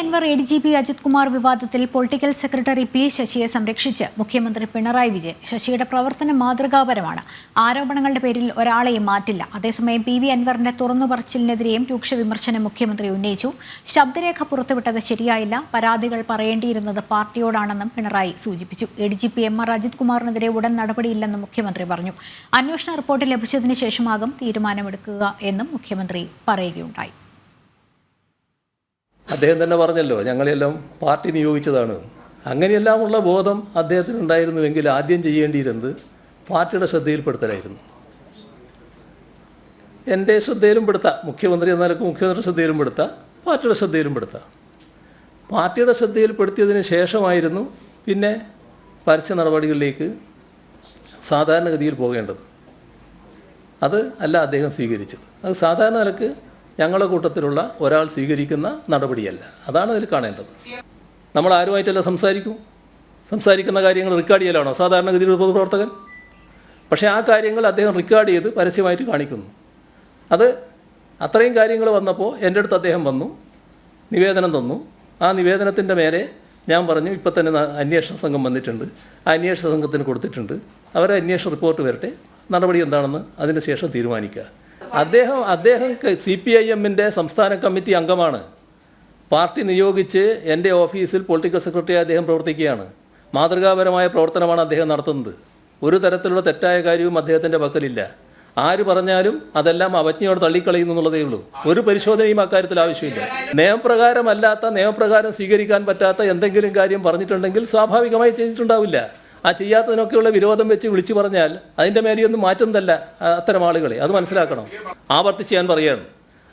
Anwar A D G P Ajith Kumar വിവാദത്തിൽ political secretary P ശശിയെ സംരക്ഷിച്ച് മുഖ്യമന്ത്രി പിണറായി വിജയൻ. ശശിയുടെ പ്രവർത്തനം മാതൃകാപരമാണ്. ആരോപണങ്ങളുടെ പേരിൽ ഒരാളെയും മാറ്റില്ല. അതേസമയം പി വി അൻവറിന്റെ തുറന്നു പറച്ചിലിനെതിരെയും രൂക്ഷ വിമർശനം മുഖ്യമന്ത്രി ഉന്നയിച്ചു. ശബ്ദരേഖ പുറത്തുവിട്ടത് ശരിയായില്ല. പരാതികൾ പറയേണ്ടിയിരുന്നത് പാർട്ടിയോടാണെന്നും പിണറായി സൂചിപ്പിച്ചു. A D G P M R Ajith കുമാറിനെതിരെ ഉടൻ നടപടിയില്ലെന്നും മുഖ്യമന്ത്രി പറഞ്ഞു. അന്വേഷണ റിപ്പോർട്ട് ലഭിച്ചതിന് ശേഷമാകും തീരുമാനമെടുക്കുക എന്നും മുഖ്യമന്ത്രി പറയുകയുണ്ടായി. അദ്ദേഹം തന്നെ പറഞ്ഞല്ലോ ഞങ്ങളെല്ലാം പാർട്ടി നിയോഗിച്ചതാണ്. അങ്ങനെയെല്ലാമുള്ള ബോധം അദ്ദേഹത്തിന് ഉണ്ടായിരുന്നുവെങ്കിൽ ആദ്യം ചെയ്യേണ്ടിയിരുന്നത് പാർട്ടിയുടെ ശ്രദ്ധയിൽപ്പെടുത്തലായിരുന്നു. എന്റെ ശ്രദ്ധയിലും പെടുത്താം മുഖ്യമന്ത്രി എന്ന നിലയ്ക്ക് ശ്രദ്ധയിലും പെടുത്താം പാർട്ടിയുടെ ശ്രദ്ധയിലും പെടുത്താം പാർട്ടിയുടെ ശ്രദ്ധയിൽപ്പെടുത്തിയതിന് ശേഷമായിരുന്നു പിന്നെ പരസ്യ നടപടികളിലേക്ക് സാധാരണഗതിയിൽ പോകേണ്ടത്. അത് അല്ല അദ്ദേഹം സ്വീകരിച്ചത്. അത് സാധാരണ നിലയ്ക്ക് ഞങ്ങളുടെ കൂട്ടത്തിലുള്ള ഒരാൾ സ്വീകരിക്കുന്ന നടപടിയല്ല. അതാണ് അതിൽ കാണേണ്ടത്. നമ്മൾ ആരുമായിട്ടല്ല സംസാരിക്കും? സംസാരിക്കുന്ന കാര്യങ്ങൾ റെക്കോർഡ് ചെയ്യലാണോ? സാധാരണഗതിയിൽ പൊതുപ്രവർത്തകൻ? പക്ഷേ ആ കാര്യങ്ങൾ അദ്ദേഹം റെക്കോർഡ് ചെയ്ത് പരസ്യമായിട്ട് കാണിക്കുന്നു. അത് അത്രയും കാര്യങ്ങൾ വന്നപ്പോൾ എന്റെ അടുത്ത് അദ്ദേഹം വന്നു നിവേദനം തന്നു. ആ നിവേദനത്തിന്റെ മേലെ ഞാൻ പറഞ്ഞു ഇപ്പം തന്നെ അന്വേഷണ സംഘം വന്നിട്ടുണ്ട്. ആ അന്വേഷണ സംഘത്തിന് കൊടുത്തിട്ടുണ്ട്. അവരെ അന്വേഷണ റിപ്പോർട്ട് വരട്ടെ. നടപടി എന്താണെന്ന് അതിന് ശേഷം തീരുമാനിക്കുക. അദ്ദേഹം അദ്ദേഹം സി പി ഐ എമ്മിന്റെ സംസ്ഥാന കമ്മിറ്റി അംഗമാണ്. പാർട്ടി നിയോഗിച്ച് എന്റെ ഓഫീസിൽ പൊളിറ്റിക്കൽ സെക്രട്ടറി അദ്ദേഹം പ്രവർത്തിക്കുകയാണ്. മാതൃകാപരമായ പ്രവർത്തനമാണ് അദ്ദേഹം നടത്തുന്നത്. ഒരു തരത്തിലുള്ള തെറ്റായ കാര്യവും അദ്ദേഹത്തിന്റെ പക്കലില്ല. ആര് പറഞ്ഞാലും അതെല്ലാം അവജ്ഞയോട് തള്ളിക്കളയുന്നു എന്നുള്ളതേ ഉള്ളൂ. ഒരു പരിശോധനയും അക്കാര്യത്തിൽ ആവശ്യമില്ല. നിയമപ്രകാരമല്ലാത്ത നിയമപ്രകാരം സ്വീകരിക്കാൻ പറ്റാത്ത എന്തെങ്കിലും കാര്യം പറഞ്ഞിട്ടുണ്ടെങ്കിൽ സ്വാഭാവികമായി ചെയ്തിട്ടുണ്ടാവില്ല. ആ ചെയ്യാത്തതിനൊക്കെയുള്ള വിരോധം വെച്ച് വിളിച്ചു പറഞ്ഞാൽ അതിന്റെ മേലെയൊന്നും മാറ്റുന്നതല്ല തല്ല അത്തരം ആളുകളെ. അത് മനസ്സിലാക്കണം. ആവർത്തിച്ച് ഞാൻ പറയുകയാണ്.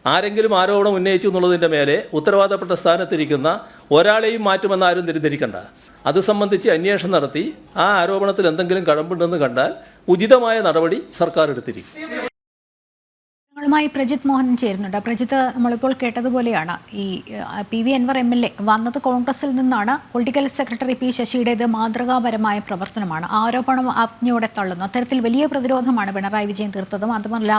ആരെങ്കിലും ആരോപണം ഉന്നയിച്ചു എന്നുള്ളതിന്റെ മേലെ ഉത്തരവാദപ്പെട്ട സ്ഥാനത്തിരിക്കുന്ന ഒരാളെയും മാറ്റുമെന്ന് ആരും തിരിതിരിക്കണ്ട അത് സംബന്ധിച്ച് അന്വേഷണം നടത്തി ആ ആരോപണത്തിൽ എന്തെങ്കിലും കഴമ്പുണ്ടെന്ന് കണ്ടാൽ ഉചിതമായ നടപടി സർക്കാർ എടുത്തിരിക്കും. ങ്ങളുമായി പ്രജിത് മോഹൻ ചേരുന്നുണ്ട്. പ്രജിത്ത് നമ്മളിപ്പോൾ കേട്ടതുപോലെയാണ് ഈ P V Anwar M L A വന്നത് കോൺഗ്രസിൽ നിന്നാണ്. പൊളിറ്റിക്കൽ സെക്രട്ടറി പി ശശിയുടേത് മാതൃകാപരമായ പ്രവർത്തനമാണ്. ആരോപണം ആജ്ഞയോടെ തള്ളുന്നു. അത്തരത്തിൽ വലിയ പ്രതിരോധമാണ് പിണറായി വിജയൻ തീർത്തത്. മാത്രമല്ല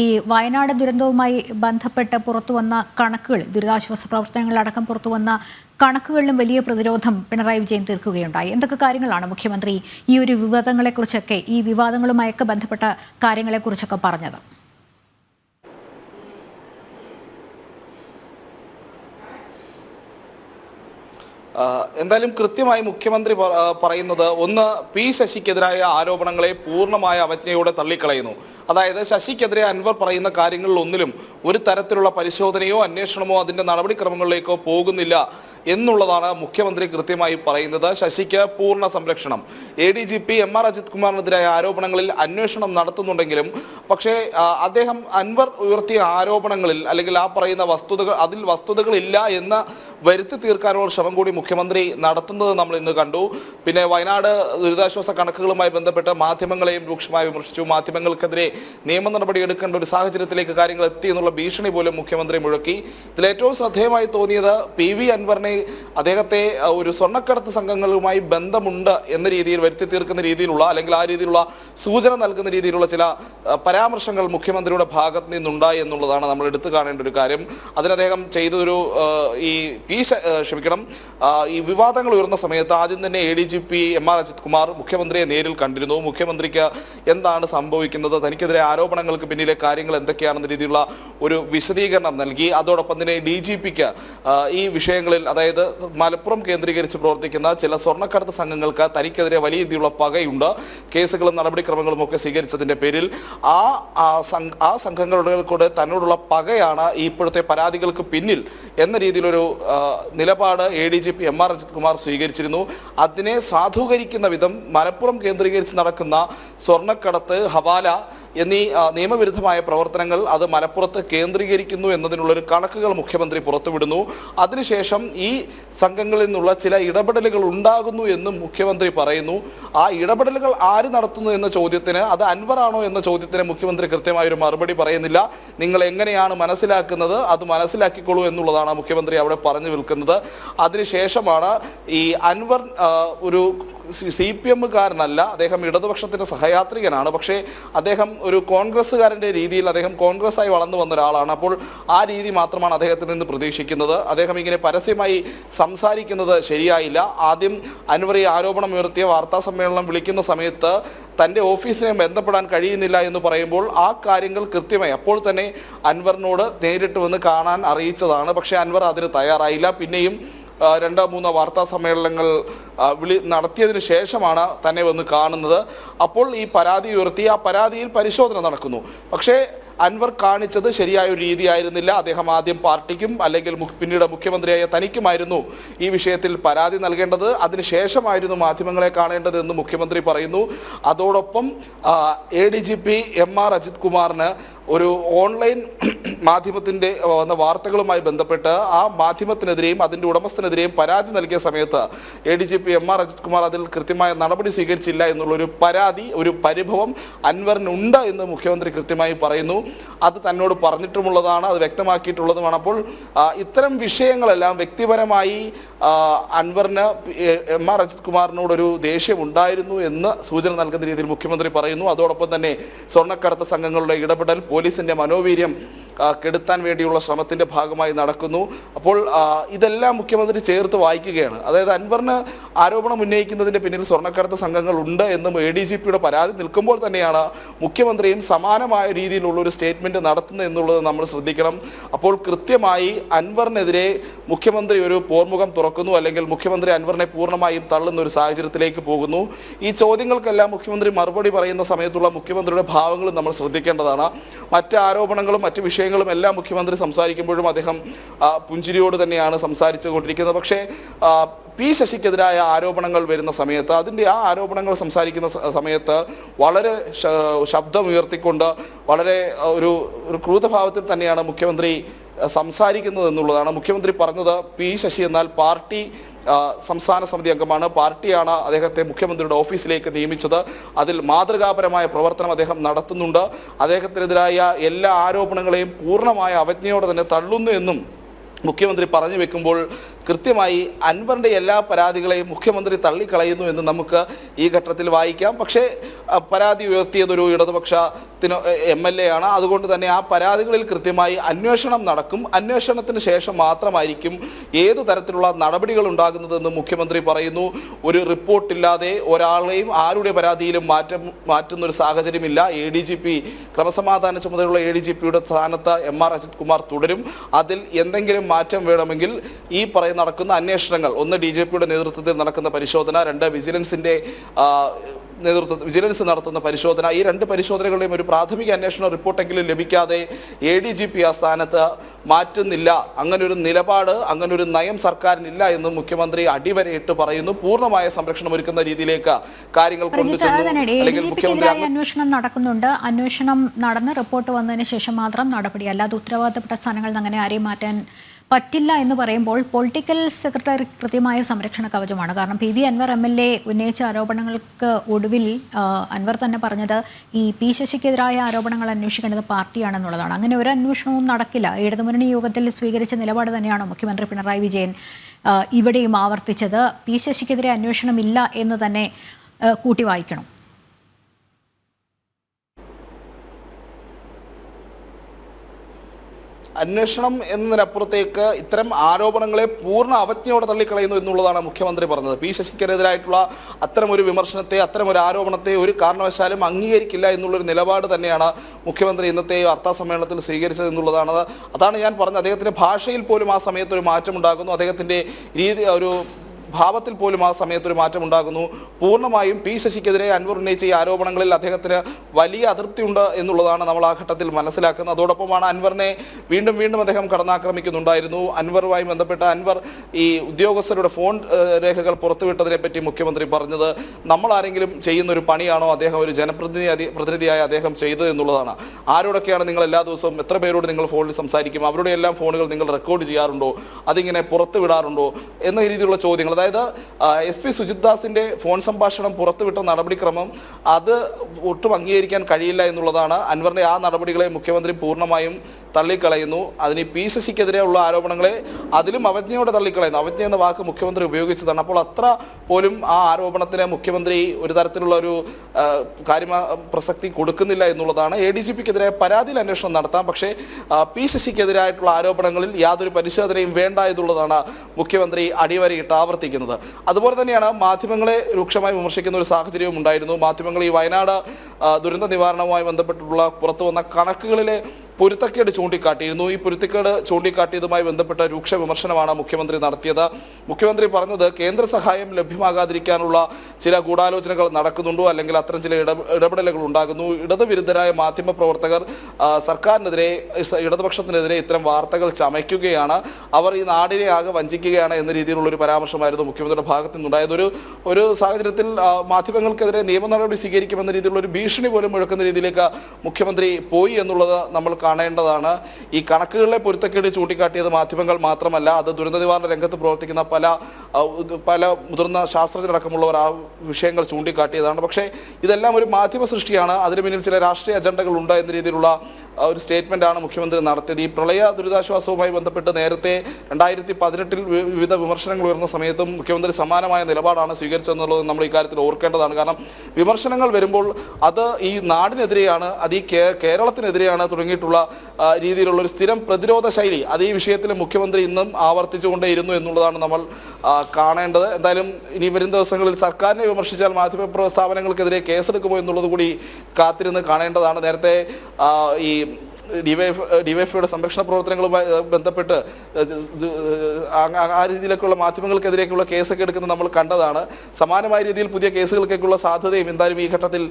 ഈ വയനാട് ദുരന്തവുമായി ബന്ധപ്പെട്ട് പുറത്തു വന്ന കണക്കുകൾ ദുരിതാശ്വാസ പ്രവർത്തനങ്ങളടക്കം പുറത്തു വന്ന കണക്കുകളിലും വലിയ പ്രതിരോധം പിണറായി വിജയൻ തീർക്കുകയുണ്ടായി. എന്തൊക്കെ കാര്യങ്ങളാണ് മുഖ്യമന്ത്രി ഈ ഒരു വിവാദങ്ങളെക്കുറിച്ചൊക്കെ ഈ വിവാദങ്ങളുമായൊക്കെ ബന്ധപ്പെട്ട കാര്യങ്ങളെക്കുറിച്ചൊക്കെ പറഞ്ഞത്? എന്തായാലും കൃത്യമായി മുഖ്യമന്ത്രി പറയുന്നത് ഒന്ന് പി ശശിക്കെതിരായ ആരോപണങ്ങളെ പൂർണമായ അവജ്ഞയോടെ തള്ളിക്കളയുന്നു. അതായത് ശശിക്കെതിരെ അൻവർ പറയുന്ന കാര്യങ്ങളിൽ ഒന്നിലും ഒരു തരത്തിലുള്ള പരിശോധനയോ അന്വേഷണമോ അതിന്റെ നടപടിക്രമങ്ങളിലേക്കോ പോകുന്നില്ല എന്നുള്ളതാണ് മുഖ്യമന്ത്രി കൃത്യമായി പറയുന്നത്. ശശിക്ക് പൂർണ സംരക്ഷണം. A D G P M R Ajith കുമാറിനെതിരായ ആരോപണങ്ങളിൽ അന്വേഷണം നടത്തുന്നുണ്ടെങ്കിലും പക്ഷേ അദ്ദേഹം അൻവർ ഉയർത്തിയ ആരോപണങ്ങളിൽ അല്ലെങ്കിൽ ആ പറയുന്ന വസ്തുതകൾ അതിൽ വസ്തുതകളില്ല എന്ന് വരുത്തി തീർക്കാനുള്ള ശ്രമം കൂടി മുഖ്യമന്ത്രി നടത്തുന്നത് നമ്മൾ ഇന്ന് കണ്ടു. പിന്നെ വയനാട് ദുരിതാശ്വാസ കണക്കുകളുമായി ബന്ധപ്പെട്ട് മാധ്യമങ്ങളെയും രൂക്ഷമായി വിമർശിച്ചു. മാധ്യമങ്ങൾക്കെതിരെ നിയമ നടപടി എടുക്കേണ്ട ഒരു സാഹചര്യത്തിലേക്ക് കാര്യങ്ങൾ എത്തി എന്നുള്ള ഭീഷണി പോലും മുഖ്യമന്ത്രി മുഴക്കി. ഇതിൽ ഏറ്റവും ശ്രദ്ധേയമായി തോന്നിയത് പി വി അൻവറിനെ അദ്ദേഹത്തെ ഒരു സ്വർണക്കടത്ത് സംഘങ്ങളുമായി ബന്ധമുണ്ട് എന്ന രീതിയിൽ വരുത്തി തീർക്കുന്ന രീതിയിലുള്ള അല്ലെങ്കിൽ ആ രീതിയിലുള്ള സൂചന നൽകുന്ന രീതിയിലുള്ള ചില പരാമർശങ്ങൾ മുഖ്യമന്ത്രിയുടെ ഭാഗത്ത് നിന്നുണ്ടായി എന്നുള്ളതാണ് നമ്മൾ എടുത്തു കാണേണ്ട ഒരു കാര്യം. അതിന് അദ്ദേഹം ചെയ്തൊരു ഈ ശ- ക്ഷമിക്കണം. ഈ വിവാദങ്ങൾ ഉയർന്ന സമയത്ത് ആദ്യം തന്നെ A D G P M R Ajith Kumar മുഖ്യമന്ത്രിയെ നേരിൽ കണ്ടിരുന്നു. മുഖ്യമന്ത്രിക്ക് എന്താണ് സംഭവിക്കുന്നത്? തനിക്കെതിരെ ആരോപണങ്ങൾക്ക് പിന്നിലെ കാര്യങ്ങൾ എന്തൊക്കെയാണെന്ന രീതിയിലുള്ള ഒരു വിശദീകരണം നൽകി. അതോടൊപ്പം തന്നെ ഡി ജി പിക്ക് ഈ വിഷയങ്ങളിൽ അതായത് മലപ്പുറം കേന്ദ്രീകരിച്ച് പ്രവർത്തിക്കുന്ന ചില സ്വർണക്കടത്ത് സംഘങ്ങൾക്ക് തനിക്കെതിരെ വലിയ രീതിയിലുള്ള പകയുണ്ട്. കേസുകളും നടപടിക്രമങ്ങളും ഒക്കെ സ്വീകരിച്ചതിന്റെ പേരിൽ ആ ആ സംഘ- സംഘങ്ങളുടെ കൂടെ തന്നോടുള്ള പകയാണ് ഈ ഇപ്പോഴത്തെ പരാതികൾക്ക് പിന്നിൽ എന്ന രീതിയിലൊരു നിലപാട് A D G P M R Ajith Kumar സ്വീകരിച്ചിരുന്നു. അതിനെ സാധൂകരിക്കുന്ന വിധം മലപ്പുറം കേന്ദ്രീകരിച്ച് നടക്കുന്ന സ്വർണക്കടത്ത് ഹവാല എന്നീ നിയമവിരുദ്ധമായ പ്രവർത്തനങ്ങൾ അത് മലപ്പുറത്ത് കേന്ദ്രീകരിക്കുന്നു എന്നതിനുള്ളൊരു കണക്കുകൾ മുഖ്യമന്ത്രി പുറത്തുവിടുന്നു. അതിനുശേഷം ഈ സംഘങ്ങളിൽ നിന്നുള്ള ചില ഇടപെടലുകൾ ഉണ്ടാകുന്നു എന്നും മുഖ്യമന്ത്രി പറയുന്നു. ആ ഇടപെടലുകൾ ആര് നടത്തുന്നു എന്ന ചോദ്യത്തിന് അത് അൻവറാണോ എന്ന ചോദ്യത്തിന് മുഖ്യമന്ത്രി കൃത്യമായ ഒരു മറുപടി പറയുന്നില്ല. നിങ്ങൾ എങ്ങനെയാണ് മനസ്സിലാക്കുന്നത്? അത് മനസ്സിലാക്കിക്കൊള്ളൂ എന്നുള്ളതാണ് മുഖ്യമന്ത്രി അവിടെ പറഞ്ഞു വിൽക്കുന്നത്. അതിനുശേഷമാണ് ഈ അൻവർ ഒരു സി പി എമ്മുകാരനല്ല അദ്ദേഹം ഇടതുപക്ഷത്തിന്റെ സഹയാത്രികനാണ്. പക്ഷേ അദ്ദേഹം ഒരു കോൺഗ്രസ്സുകാരന്റെ രീതിയിൽ അദ്ദേഹം കോൺഗ്രസ്സായി വളർന്നു വന്ന ഒരാളാണ്. അപ്പോൾ ആ രീതി മാത്രമാണ് അദ്ദേഹത്തിൽ നിന്ന് പ്രതീക്ഷിക്കുന്നത്. അദ്ദേഹം ഇങ്ങനെ പരസ്യമായി സംസാരിക്കുന്നത് ശരിയായില്ല. ആദ്യം ഈ ആരോപണം ഉയർത്തിയ വാർത്താ സമ്മേളനം വിളിക്കുന്ന സമയത്ത് തന്റെ ഓഫീസിനെ ബന്ധപ്പെടാൻ കഴിയുന്നില്ല എന്ന് പറയുമ്പോൾ ആ കാര്യങ്ങൾ കൃത്യമായി അപ്പോൾ തന്നെ അൻവറിനോട് നേരിട്ട് വന്ന് കാണാൻ അറിയിച്ചതാണ്. പക്ഷേ അൻവർ അതിന് തയ്യാറായില്ല. പിന്നെയും രണ്ടോ മൂന്നോ വാർത്താ സമ്മേളനങ്ങൾ വിളി നടത്തിയതിനു ശേഷമാണ് തന്നെ വന്ന് കാണുന്നത്. അപ്പോൾ ഈ പരാതി ഉയർത്തി ആ പരാതിയിൽ പരിശോധന നടക്കുന്നു. പക്ഷേ അൻവർ കാണിച്ചത് ശരിയായ ഒരു രീതിയായിരുന്നില്ല. അദ്ദേഹം ആദ്യം പാർട്ടിക്കും അല്ലെങ്കിൽ പിന്നീട് മുഖ്യമന്ത്രിയായ തനിക്കുമായിരുന്നു ഈ വിഷയത്തിൽ പരാതി നൽകേണ്ടത്. അതിനുശേഷമായിരുന്നു മാധ്യമങ്ങളെ കാണേണ്ടത് എന്ന് മുഖ്യമന്ത്രി പറയുന്നു. അതോടൊപ്പം A D G P M R Ajith കുമാറിന് ഒരു ഓൺലൈൻ മാധ്യമത്തിന്റെ വന്ന വാർത്തകളുമായി ബന്ധപ്പെട്ട് ആ മാധ്യമത്തിനെതിരെയും അതിന്റെ ഉടമസ്ഥനെതിരെയും പരാതി നൽകിയ സമയത്ത് A D G P M R Ajith Kumar അതിൽ കൃത്യമായ നടപടി സ്വീകരിച്ചില്ല എന്നുള്ള ഒരു പരാതി ഒരു പരിഭവം അൻവറിനുണ്ട് എന്ന് മുഖ്യമന്ത്രി കൃത്യമായി പറയുന്നു. അത് തന്നോട് പറഞ്ഞിട്ടുമുള്ളതാണ് അത് വ്യക്തമാക്കിയിട്ടുള്ളതുമാണ്. അപ്പോൾ ഇത്തരം വിഷയങ്ങളെല്ലാം വ്യക്തിപരമായി അൻവറിന് എ- ആർ അജിത് കുമാറിനോടൊരു ദേഷ്യം ഉണ്ടായിരുന്നു എന്ന് സൂചന നൽകുന്ന രീതിയിൽ മുഖ്യമന്ത്രി പറയുന്നു. അതോടൊപ്പം തന്നെ സ്വർണക്കടത്ത് സംഘങ്ങളുടെ ഇടപെടൽ പോലീസിന്റെ മനോവീര്യം കെടുത്താൻ വേണ്ടിയുള്ള ശ്രമത്തിന്റെ ഭാഗമായി നടക്കുന്നു. അപ്പോൾ ഇതെല്ലാം മുഖ്യമന്ത്രി ചേർത്ത് വായിക്കുകയാണ്. അതായത് അൻവറിന് ആരോപണം ഉന്നയിക്കുന്നതിന്റെ പിന്നിൽ സ്വർണക്കടത്ത് സംഘങ്ങൾ ഉണ്ട് എന്നും എ ഡി ജി പിയുടെ പരാതി നിൽക്കുമ്പോൾ തന്നെയാണ് മുഖ്യമന്ത്രിയും സമാനമായ രീതിയിലുള്ള ഒരു സ്റ്റേറ്റ്മെന്റ് നടത്തുന്നത് എന്നുള്ളത് നമ്മൾ ശ്രദ്ധിക്കണം. അപ്പോൾ കൃത്യമായി അൻവറിനെതിരെ മുഖ്യമന്ത്രി ഒരു പോർമുഖം തുറക്കുന്നു അല്ലെങ്കിൽ മുഖ്യമന്ത്രി അൻവറിനെ പൂർണമായും തള്ളുന്ന ഒരു സാഹചര്യത്തിലേക്ക് പോകുന്നു. ഈ ചോദ്യങ്ങൾക്കെല്ലാം മുഖ്യമന്ത്രി മറുപടി പറയുന്ന സമയത്തുള്ള മുഖ്യമന്ത്രിയുടെ ഭാവങ്ങളും നമ്മൾ ശ്രദ്ധിക്കേണ്ടതാണ്. മറ്റ് ആരോപണങ്ങളും മറ്റ് വിഷയങ്ങളും എല്ലാം മുഖ്യമന്ത്രി സംസാരിക്കുമ്പോഴും അദ്ദേഹം പുഞ്ചിരിയോട് തന്നെയാണ് സംസാരിച്ചു കൊണ്ടിരിക്കുന്നത് പക്ഷേ പി ശശിക്കെതിരായ ആരോപണങ്ങൾ വരുന്ന സമയത്ത് അതിന്റെ ആ ആരോപണങ്ങൾ സംസാരിക്കുന്ന സമയത്ത് വളരെ ശബ്ദമുയർത്തിക്കൊണ്ട് വളരെ ഒരു ഒരു ക്രൂതഭാവത്തിൽ തന്നെയാണ് മുഖ്യമന്ത്രി സംസാരിക്കുന്നത് എന്നുള്ളതാണ്. മുഖ്യമന്ത്രി പറഞ്ഞത് പി ശശി എന്നാൽ പാർട്ടി സംസ്ഥാന സമിതി അംഗമാണ്. പാർട്ടിയാണ് അദ്ദേഹത്തെ മുഖ്യമന്ത്രിയുടെ ഓഫീസിലേക്ക് നിയമിച്ചത്. അതിൽ മാതൃകാപരമായ പ്രവർത്തനം അദ്ദേഹം നടത്തുന്നുണ്ട്. അദ്ദേഹത്തിനെതിരായ എല്ലാ ആരോപണങ്ങളെയും പൂർണമായ അവജ്ഞയോടെ തന്നെ തള്ളുന്നു എന്നും മുഖ്യമന്ത്രി പറഞ്ഞു വെക്കുമ്പോൾ കൃത്യമായി അൻവറിന്റെ എല്ലാ പരാതികളെയും മുഖ്യമന്ത്രി തള്ളിക്കളയുന്നു എന്ന് നമുക്ക് ഈ ഘട്ടത്തിൽ വായിക്കാം. പക്ഷേ പരാതി ഉയർത്തിയതൊരു ഇടതുപക്ഷത്തിന് എം എൽ എ ആണ്. അതുകൊണ്ട് തന്നെ ആ പരാതികളിൽ കൃത്യമായി അന്വേഷണം നടക്കും. അന്വേഷണത്തിന് ശേഷം മാത്രമായിരിക്കും ഏത് തരത്തിലുള്ള നടപടികൾ ഉണ്ടാകുന്നതെന്ന് മുഖ്യമന്ത്രി പറയുന്നു. ഒരു റിപ്പോർട്ടില്ലാതെ ഒരാളെയും ആരുടെ പരാതിയിലും മാറ്റം മാറ്റുന്ന ഒരു സാഹചര്യമില്ല. എ ഡി ജി പി ക്രമസമാധാന ചുമതലയുള്ള എ ഡി ജി പിയുടെ സ്ഥാനത്ത് എം ആർ അജിത് കുമാർ തുടരും. അതിൽ എന്തെങ്കിലും മാറ്റം വേണമെങ്കിൽ ഈ പറയുന്ന നടക്കുന്ന അന്വേഷണങ്ങൾ ഒന്ന് ഡി ജെ പിയുടെ നേതൃത്വത്തിൽ നടക്കുന്ന പരിശോധന രണ്ട് വിജിലൻസിന്റെ നേതൃത്വ വിജിലൻസ് നടത്തുന്ന പരിശോധന ഈ രണ്ട് പരിശോധനകളുടെയും ഒരു പ്രാഥമിക അന്വേഷണ റിപ്പോർട്ടെങ്കിലും ലഭിക്കാതെ എ ഡി ജി പി ആ സ്ഥാനത്ത് മാറ്റുന്നില്ല. അങ്ങനൊരു നിലപാട് അങ്ങനൊരു നയം സർക്കാരിനില്ല എന്ന് മുഖ്യമന്ത്രി അടിവരയിട്ട് പറയുന്നു. പൂർണമായ സംരക്ഷണം ഒരുക്കുന്ന രീതിയിലേക്ക് കാര്യങ്ങൾ കൊണ്ടുചെന്നു. അന്വേഷണം നടക്കുന്നുണ്ട്. അന്വേഷണം നടന്ന് റിപ്പോർട്ട് വന്നതിന് ശേഷം മാത്രം നടപടി അല്ലാതെ ഉത്തരവാദിത്തപ്പെട്ട സ്ഥാനങ്ങളിൽ അങ്ങനെ ആരെയും മാറ്റാൻ പറ്റില്ല എന്ന് പറയുമ്പോൾ പൊളിറ്റിക്കൽ സെക്രട്ടറി കൃത്യമായ സംരക്ഷണ കവചമാണ്. കാരണം P V Anwar M L A ഉന്നയിച്ച ആരോപണങ്ങൾക്ക് ഒടുവിൽ അൻവർ തന്നെ പറഞ്ഞത് ഈ പി ശശിക്കെതിരായ ആരോപണങ്ങൾ അന്വേഷിക്കേണ്ടത് പാർട്ടിയാണെന്നുള്ളതാണ്. അങ്ങനെ ഒരു അന്വേഷണവും നടക്കില്ല. ഇടതുമുന്നണി യോഗത്തിൽ സ്വീകരിച്ച നിലപാട് തന്നെയാണ് മുഖ്യമന്ത്രി പിണറായി വിജയൻ ഇവിടെയും ആവർത്തിച്ചത്? പി ശശിക്കെതിരെ അന്വേഷണമില്ല എന്ന് തന്നെ കൂട്ടി വായിക്കണം. അന്വേഷണം എന്നതിനപ്പുറത്തേക്ക് ഇത്തരം ആരോപണങ്ങളെ പൂർണ അവജ്ഞയോടെ തള്ളിക്കളയുന്നു എന്നുള്ളതാണ് മുഖ്യമന്ത്രി പറഞ്ഞത്. പി ശശിക്കെതിരായിട്ടുള്ള അത്തരം ഒരു വിമർശനത്തെ അത്തരം ഒരു ആരോപണത്തെ ഒരു കാരണവശാലും അംഗീകരിക്കില്ല എന്നുള്ളൊരു നിലപാട് തന്നെയാണ് മുഖ്യമന്ത്രി ഇന്നത്തെ വാർത്താ സമ്മേളനത്തിൽ സ്വീകരിച്ചത് എന്നുള്ളതാണ്. അതാണ് ഞാൻ പറഞ്ഞത്. അദ്ദേഹത്തിന്റെ ഭാഷയിൽ പോലും ആ സമയത്ത് ഒരു മാറ്റമുണ്ടാകുന്നു. അദ്ദേഹത്തിന്റെ രീതി ഒരു ഭാവത്തിൽ പോലും ആ സമയത്ത് ഒരു മാറ്റം ഉണ്ടാകുന്നു. പൂർണമായും പി ശശിക്കെതിരെ അൻവർ ഉന്നയിച്ച ഈ ആരോപണങ്ങളിൽ അദ്ദേഹത്തിന് വലിയ അതൃപ്തിയുണ്ട് എന്നുള്ളതാണ് നമ്മൾ ആ ഘട്ടത്തിൽ മനസ്സിലാക്കുന്നത്. അതോടൊപ്പമാണ് അൻവറിനെ വീണ്ടും വീണ്ടും അദ്ദേഹം കടന്നാക്രമിക്കുന്നുണ്ടായിരുന്നു. അൻവറുമായി ബന്ധപ്പെട്ട അൻവർ ഈ ഉദ്യോഗസ്ഥരുടെ ഫോൺ രേഖകൾ പുറത്തുവിട്ടതിനെ പറ്റി മുഖ്യമന്ത്രി പറഞ്ഞത് നമ്മൾ ആരെങ്കിലും ചെയ്യുന്ന ഒരു പണിയാണോ അദ്ദേഹം ഒരു ജനപ്രതിനിധി പ്രതിനിധിയായ അദ്ദേഹം ചെയ്തത് എന്നുള്ളതാണ്. ആരോടൊക്കെയാണ് നിങ്ങൾ എല്ലാ ദിവസവും എത്ര പേരോട് നിങ്ങൾ ഫോണിൽ സംസാരിക്കും? അവരുടെ എല്ലാം ഫോണുകൾ നിങ്ങൾ റെക്കോർഡ് ചെയ്യാറുണ്ടോ? അതിങ്ങനെ പുറത്തുവിടാറുണ്ടോ? എന്ന രീതിയിലുള്ള ചോദ്യങ്ങൾ അതായത് എസ് പി സുജിത് ദാസിന്റെ ഫോൺ സംഭാഷണം പുറത്തുവിട്ട നടപടിക്രമം അത് ഒട്ടും അംഗീകരിക്കാൻ കഴിയില്ല എന്നുള്ളതാണ്. അൻവറിന്റെ ആ നടപടികളെ മുഖ്യമന്ത്രി പൂർണമായും തള്ളിക്കളയുന്നു. അതിന് പി സി സിക്കെതിരെയുള്ള ആരോപണങ്ങളെ അതിലും അവജ്ഞയോടെ തള്ളിക്കളയുന്നു. അവജ്ഞ എന്ന വാക്ക് മുഖ്യമന്ത്രി ഉപയോഗിച്ചതാണ്. അപ്പോൾ അത്ര പോലും ആ ആരോപണത്തിന് മുഖ്യമന്ത്രി ഒരു തരത്തിലുള്ള ഒരു കാര്യ പ്രസക്തി കൊടുക്കുന്നില്ല എന്നുള്ളതാണ് എ ഡി ജി പിക്കെതിരെ പരാതിയിൽ അന്വേഷണം നടത്താം. പക്ഷേ പി സി സിക്കെതിരായിട്ടുള്ള ആരോപണങ്ങളിൽ യാതൊരു പരിശോധനയും വേണ്ട എന്നുള്ളതാണ് മുഖ്യമന്ത്രി അടിവരയിട്ട് ആവർത്തിക്കുന്നത്. അതുപോലെ തന്നെയാണ് മാധ്യമങ്ങളെ രൂക്ഷമായി വിമർശിക്കുന്ന ഒരു സാഹചര്യവും ഉണ്ടായിരുന്നു. മാധ്യമങ്ങൾ ഈ വയനാട് ദുരന്ത നിവാരണവുമായി ബന്ധപ്പെട്ടിട്ടുള്ള പുറത്തു വന്ന കണക്കുകളിലെ പൊരുത്തക്കേട് ചൂണ്ടിക്കാട്ടിയിരുന്നു. ഈ പൊരുത്തക്കേട് ചൂണ്ടിക്കാട്ടിയതുമായി ബന്ധപ്പെട്ട രൂക്ഷ വിമർശനമാണ് മുഖ്യമന്ത്രി നടത്തിയത്. മുഖ്യമന്ത്രി പറഞ്ഞത് കേന്ദ്ര സഹായം ലഭ്യമാകാതിരിക്കാനുള്ള ചില ഗൂഢാലോചനകൾ നടക്കുന്നുണ്ടോ? അല്ലെങ്കിൽ അത്തരം ചില ഇട ഇടപെടലുകൾ ഉണ്ടാകുന്നു? ഇടതുവിരുദ്ധരായ മാധ്യമ പ്രവർത്തകർ സർക്കാരിനെതിരെ ഇടതുപക്ഷത്തിനെതിരെ ഇത്തരം വാർത്തകൾ ചമയ്ക്കുകയാണ്. അവർ ഈ നാടിനെ ആകെ വഞ്ചിക്കുകയാണ് എന്ന രീതിയിലുള്ള ഒരു പരാമർശമായിരുന്നു മുഖ്യമന്ത്രിയുടെ ഭാഗത്തു നിന്നുണ്ടായത് ഒരു ഒരു സാഹചര്യത്തിൽ മാധ്യമങ്ങൾക്കെതിരെ നിയമ നടപടി സ്വീകരിക്കുമെന്ന രീതിയിലുള്ള ഒരു ഭീഷണി പോലും മുഴക്കുന്ന രീതിയിലേക്ക് മുഖ്യമന്ത്രി പോയി എന്നുള്ളത് നമ്മൾ കാണേണ്ടതാണ്. ഈ കണക്കുകളിലെ പൊരുത്തക്കേട് ചൂണ്ടിക്കാട്ടിയത് മാധ്യമങ്ങൾ മാത്രമല്ല അത് ദുരന്ത നിവാരണ രംഗത്ത് പ്രവർത്തിക്കുന്ന പല പല മുതിർന്ന ശാസ്ത്രജ്ഞരടക്കമുള്ളവർ ആ വിഷയങ്ങൾ ചൂണ്ടിക്കാട്ടിയതാണ്. പക്ഷേ ഇതെല്ലാം ഒരു മാധ്യമ സൃഷ്ടിയാണ്. അതിന് പിന്നിൽ ചില രാഷ്ട്രീയ അജണ്ടകൾ ഉണ്ട് എന്ന രീതിയിലുള്ള ഒരു സ്റ്റേറ്റ്മെന്റ് ആണ് മുഖ്യമന്ത്രി നടത്തിയത്. ഈ പ്രളയ ദുരിതാശ്വാസവുമായി ബന്ധപ്പെട്ട് നേരത്തെ രണ്ടായിരത്തി പതിനെട്ടിൽ വിവിധ വിമർശനങ്ങൾ ഉയർന്ന സമയത്തും മുഖ്യമന്ത്രി സമാനമായ നിലപാടാണ് സ്വീകരിച്ചതെന്നുള്ളത് നമ്മൾ ഇക്കാര്യത്തിൽ ഓർക്കേണ്ടതാണ്. കാരണം വിമർശനങ്ങൾ വരുമ്പോൾ അത് ഈ നാടിനെതിരെയാണ് അത് ഈ കേരളത്തിനെതിരെയാണ് തുടങ്ങിയിട്ടുള്ള ആ, രീതിയിലുള്ള ഒരു സ്ഥിരം പ്രതിരോധ ശൈലി. അത് ഈ വിഷയത്തിൽ മുഖ്യമന്ത്രി ഇന്നും ആവർത്തിച്ചുകൊണ്ടേയിരുന്നു എന്നുള്ളതാണ് നമ്മൾ കാണേണ്ടത്. എന്തായാലും ഇനി വരും ദിവസങ്ങളിൽ സർക്കാരിനെ വിമർശിച്ചാൽ മാധ്യമ സ്ഥാപനങ്ങൾക്കെതിരെ കേസെടുക്കുമോ എന്നുള്ളത് കൂടി കാത്തിരുന്ന് കാണേണ്ടതാണ്. നേരത്തെ ഈ ഡിവൈഫ് ഡിവൈഫയുടെ സംരക്ഷണ പ്രവർത്തനങ്ങളുമായി ബന്ധപ്പെട്ട് ആ- രീതിയിലേക്കുള്ള രീതിയിലൊക്കെയുള്ള മാധ്യമങ്ങൾക്കെതിരെയൊക്കെയുള്ള കേസൊക്കെ എടുക്കുന്നത് നമ്മൾ കണ്ടതാണ്. സമാനമായ രീതിയിൽ പുതിയ കേസുകൾക്കൊക്കെയുള്ള സാധ്യതയും എന്തായാലും ഈ ഘട്ടത്തിൽ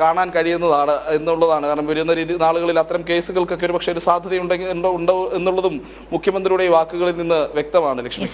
കാണാൻ കഴിയുന്നതാണ് എന്നുള്ളതാണ്. കാരണം വരുന്ന രീതി നാളുകളിൽ അത്തരം കേസുകൾക്കൊക്കെ ഒരു പക്ഷേ ഒരു സാധ്യതയുണ്ടെങ്കിൽ ഉണ്ടോ എന്നുള്ളതും മുഖ്യമന്ത്രിയുടെ വാക്കുകളിൽ നിന്ന് വ്യക്തമാണ് ലക്ഷ്മി.